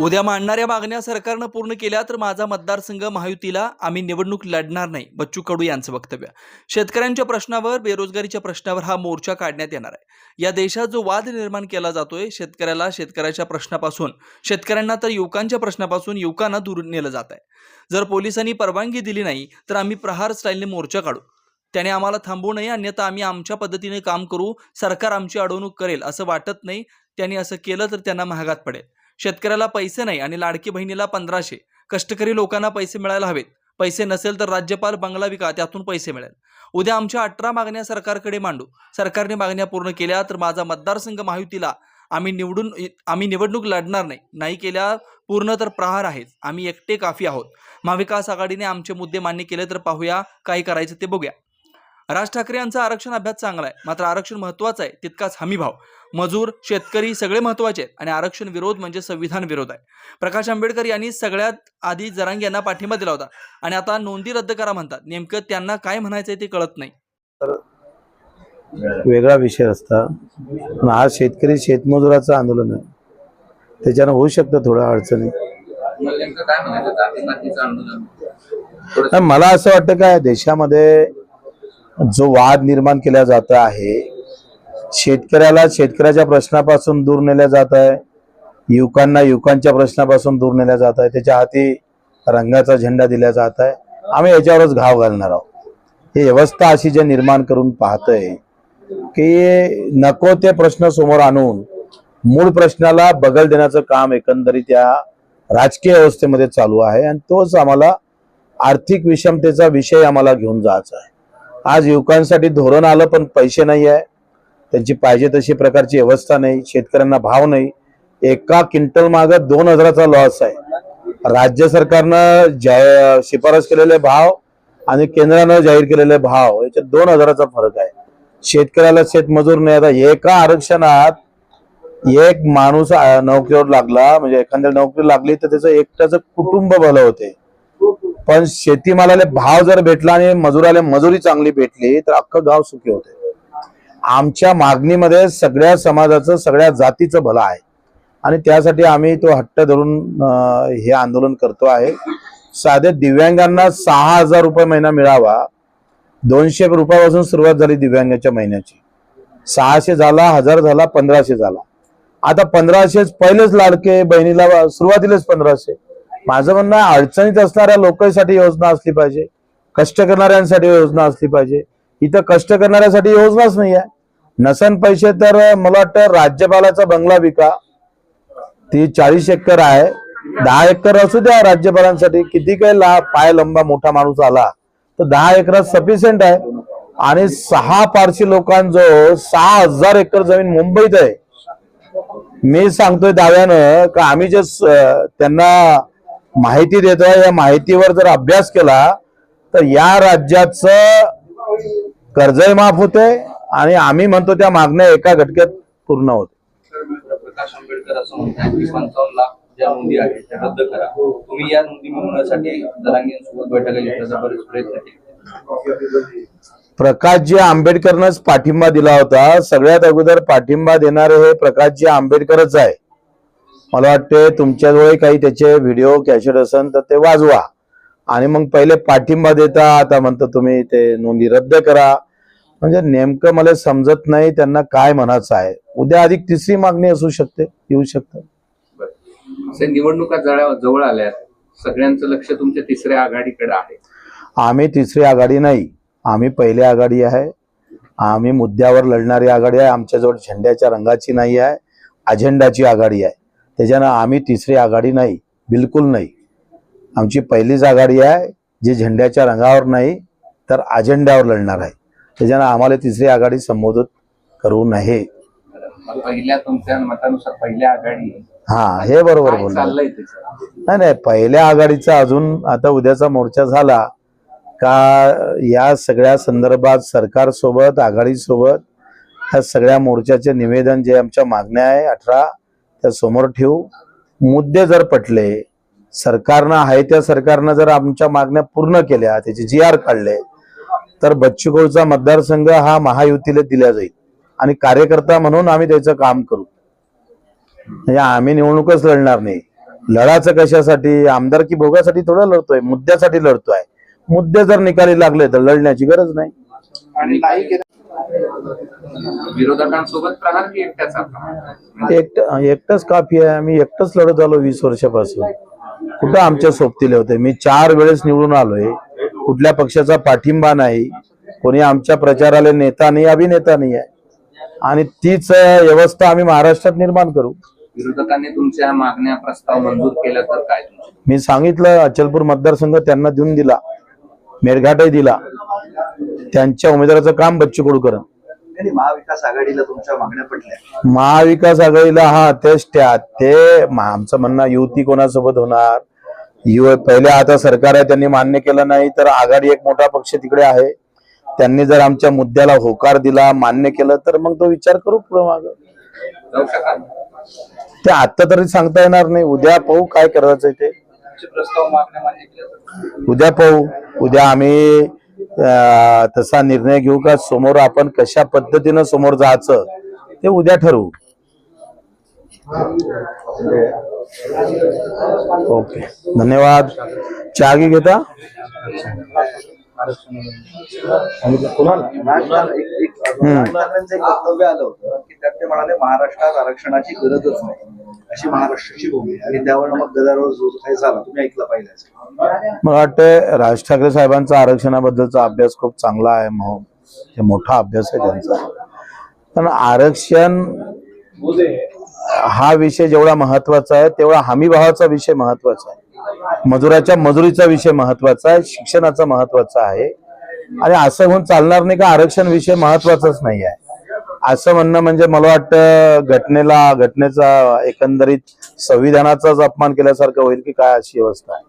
उद्या मांडणाऱ्या मागण्या सरकारनं पूर्ण केल्या तर माझा मतदारसंघ महायुतीला आम्ही निवडणूक लढणार नाही बच्चू कडू यांचं वक्तव्य. शेतकऱ्यांच्या प्रश्नावर बेरोजगारीच्या प्रश्नावर हा मोर्चा काढण्यात येणार आहे. या देशात जो वाद निर्माण केला जातोय शेतकऱ्याला शेतकऱ्याच्या प्रश्नापासून शेतकऱ्यांना तर युवकांच्या प्रश्नापासून युवकांना दूर नेलं जात आहे. जर पोलिसांनी परवानगी दिली नाही तर आम्ही प्रहार स्टाईलने मोर्चा काढू. त्याने आम्हाला थांबवू नये अन्यथा आम्ही आमच्या पद्धतीने काम करू सरकार आमची अडवणूक करेल असं वाटत नाही. त्यांनी असं केलं तर त्यांना महागात पडेल. शेतकऱ्याला पैसे नाही आणि लाडकी बहिणीला पंधराशे. कष्टकरी लोकांना पैसे मिळायला हवेत. पैसे नसेल तर राज्यपाल बंगला विका त्यातून पैसे मिळेल. उद्या आमच्या अठरा मागण्या सरकारकडे मांडू. सरकारने मागण्या पूर्ण केल्या तर माझा मतदारसंघ महायुतीला आम्ही निवडून आम्ही निवडणूक लढणार नाही. नाही केल्या पूर्ण तर प्रहार आहेच आम्ही एकटे काफी आहोत. महाविकास आघाडीने आमचे मुद्दे मान्य केले तर पाहूया काय करायचं ते बघूया. राज ठाकरे यांचा आरक्षण अभ्यास चांगला आहे. मात्र आरक्षण महत्वाचं आहे. तितकाच हमीभाव मजूर शेतकरी सगळे महत्त्वाचे आहेत आणि आरक्षण विरोध म्हणजे संविधान विरोध आहे. प्रकाश आंबेडकर यांनी सगळ्यात आधी जरांग यांना पाठिंबा दिला होता. आणि आता नोंदी रद्द करा म्हणतात. नेमकं त्यांना काय म्हणायचंय ते कळत नाही. वेगळा विषय असता पण आज शेतकरी शेतमजुराचं आंदोलन आहे. त्याच्यानं होऊ शकतं थोडं अडचणी. मला असं वाटतं काय देशामध्ये जो वाद निर्माण केला जात आहे शेतकऱ्याला शेतकऱ्याच्या प्रश्नापासून दूर नेल्या जात आहे युवकांना युवकांच्या प्रश्नापासून दूर नेल्या जात आहे त्याच्या हाती रंगाचा झेंडा दिला जात आहे. आम्ही याच्यावरच घाव घालणार आहोत. ही व्यवस्था अशी जे निर्माण करून पाहतोय की नको ते प्रश्न समोर आणून मूळ प्रश्नाला बगल देण्याचं काम एकंदरीत या राजकीय व्यवस्थेमध्ये चालू आहे आणि तोच आम्हाला आर्थिक विषमतेचा विषय आम्हाला घेऊन जायचा आहे. आज युवकांसाठी धोरण आलं पण पैसे नाही आहे. त्यांची पाहिजे तशी प्रकारची व्यवस्था नाही शेतकऱ्यांना भाव नाही. एका क्विंटल मागं दोन हजाराचा लॉस आहे. राज्य सरकारनं जा शिफारस केलेले भाव आणि केंद्रानं जाहीर केलेले भाव याच्यात दोन हजाराचा फरक आहे. शेतकऱ्याला शेतमजूर नाही. आता एका आरक्षणात एक माणूस नोकरीवर लागला म्हणजे एखाद्या नोकरी लागली तर त्याचं एकट्याचं कुटुंब भलं होते. पण शेतीमालाले भाव जर भेटला आणि मजुराला मजुरी चांगली भेटली तर अख्खं गाव सुखी होते. आमच्या मागणीमध्ये सगळ्या समाजाचं सगळ्या जातीचं भलं आहे. आणि त्यासाठी आम्ही तो हट्ट धरून हे आंदोलन करतो आहे. साधे दिव्यांगांना सहा हजार रुपये महिना मिळावा. दोनशे रुपयापासून सुरुवात झाली दिव्यांगाच्या महिन्याची. सहाशे झाला हजार झाला पंधराशे झाला. आता पंधराशेच पहिलेच लाडके बहिणीला सुरुवातीलाच पंधराशे. माझं म्हणणं अडचणीत असणाऱ्या लोकांसाठी योजना असली पाहिजे. कष्ट करणाऱ्यांसाठी योजना असली पाहिजे. इथं कष्ट करणाऱ्यासाठी योजनाच नाही आहे नसन पैसे तर मला वाटतं राज्यपालाचा बंगला विका. ती चाळीस एकर आहे. दहा एकर असू द्या राज्यपालांसाठी. किती काही ला पाय लंबा मोठा माणूस आला तर दहा एकरात सफिशियंट आहे. आणि सहा पारशी लोकांजवळ सहा हजार एकर जमीन मुंबईत आहे. मी सांगतोय दाव्यानं का आम्ही जे त्यांना माहिती देतोय. या माहितीवर जर अभ्यास केला तर या राज्याचं कर्जही माफ होते आणि आम्ही म्हणतो त्या मागण्या एका घटक्यात पूर्ण होते. प्रकाश आंबेडकर असं म्हणतात की पंचावन्न लाख ज्या नोंदी आहेत त्या रद्द करा. तुम्ही या नोंदी मिळवण्यासाठी जरांगींसोबत बैठका घेतल्याचा बरेच प्रयत्न केले. प्रकाशजी आंबेडकरनंच पाठिंबा दिला होता. सगळ्यात अगोदर पाठिंबा देणारे हे प्रकाशजी आंबेडकरच आहे. मला वाटते तुमच्याजवळ काही त्याचे व्हिडिओ कॅसेट असेल तर ते वाजवा. आणि मग पहिले पाठिंबा देता आता म्हणतो तुम्ही ते नोंदी रद्द करा. म्हणजे नेमकं मला समजत नाही त्यांना काय म्हणायचं आहे. उद्या अधिक तिसरी मागणी असू शकते येऊ शकतं. निवडणुका जवळ आल्यात सगळ्यांचं लक्ष तुमच्या तिसऱ्या आघाडीकडे आहे. आम्ही तिसरी आघाडी नाही. आम्ही पहिली आघाडी आहे. आम्ही मुद्द्यावर लढणारी आघाडी आहे. आमच्याजवळ झेंड्याच्या रंगाची नाही आहे. अजेंडाची आघाडी आहे. त्याच्यानं आम्ही तिसरी आघाडी नाही बिलकुल नाही. आमची पहिलीच आघाडी आहे जी झेंड्याच्या रंगावर नाही तर अजेंड्यावर लढणार आहे. त्याच्यानं आम्हाला तिसरी आघाडी संबोधित करू नये. पहिल्या तुमच्या मतानुसार पहिल्या आघाडी आहे. हा हे बरोबर त्याचं? नाही नाही पहिल्या आघाडीचा अजून आता उद्याचा मोर्चा झाला का या सगळ्या संदर्भात सरकारसोबत आघाडीसोबत ह्या सगळ्या मोर्चाचे निवेदन जे आमच्या मागण्या आहे अठरा त्या समोर ठेवू. मुद्दे जर पटले सरकारनं आहे त्या सरकारनं जर आमच्या मागण्या पूर्ण केल्या त्याचे जी आर काढले तर बच्चूकोळचा मतदारसंघ हा महायुतीला दिला जाईल. आणि कार्यकर्ता म्हणून आम्ही त्याचं काम करू. म्हणजे आम्ही निवडणूकच लढणार नाही. लढाचं कशासाठी? आमदारकी भोगासाठी थोडं लढतोय मुद्द्यासाठी लढतोय. मुद्दे जर निकाली लागले तर लढण्याची गरज नाही. आणि नाही विरोधकांसोबत प्रहार की एकट्याचा एकट एकटंच काफी आहे. आम्ही एकटंच लढत आलो वीस वर्षापासून. कुठं आमच्या सोबतीले होते? मी चार वेळेस निवडून आलोय. कुठल्या पक्षाचा पाठिंबा नाही. कोणी आमच्या प्रचाराला नेता नाही अभिनेता नाही आहे. आणि तीच व्यवस्था आम्ही महाराष्ट्रात निर्माण करू. विरोधकांनी तुमच्या मागण्या प्रस्ताव मंजूर केला तर काय मी सांगितलं अचलपूर मतदारसंघ त्यांना देऊन दिला. मेळघाटही दिला. त्यांच्या उमेदवाराचं काम बच्चू कडू आणि महाविकास आघाडीला तुमच्या मागण्या पडल्या महाविकास आघाडीला हा तेच त्या ते आमचं म्हणणं युती कोणासोबत होणार? यु पहिले आता सरकार आहे त्यांनी मान्य केलं नाही तर आघाडी एक मोठा पक्ष तिकडे आहे. त्यांनी जर आमच्या मुद्द्याला होकार दिला मान्य केलं तर मग तो विचार करू पुढे माग. ते आता तरी सांगता येणार नाही. उद्या पाहू काय करायचं ते. उद्या पाहू. उद्या आम्ही तसा निर्णय घेऊ का? समोर आपण कशा पद्धतीनं समोर जायचं ते उद्या ठरवू. ओके. धन्यवाद. चहा घे घेता? महाराष्ट्रात महाराष्ट्रात आरक्षणाची गरजच नाही अशी महाराष्ट्राची भूमी आणि त्यावर मग गदारोळ जो काही झाला तुम्ही ऐकलं पाहिजे मला वाटतं राज ठाकरे साहेबांचा आरक्षणाबद्दलचा अभ्यास खूप चांगला आहे मो- हे मोठा अभ्यास आहे त्यांचा. पण आरक्षण हा विषय जेवढा महत्त्वाचा आहे तेवढा हमी भावाचा विषय महत्त्वाचा आहे. मजुराच्या मजुरीचा विषय महत्त्वाचा आहे शिक्षणाचा महत्त्वाचा आहे. आणि असं होऊन चालणार नाही का आरक्षण विषय महत्वाचाच नाही आहे. असं म्हणणं म्हणजे मला वाटतं घटनेला घटनेचा एकंदरीत संविधानाचाच अपमान केल्यासारखं होईल की काय अशी अवस्था आहे?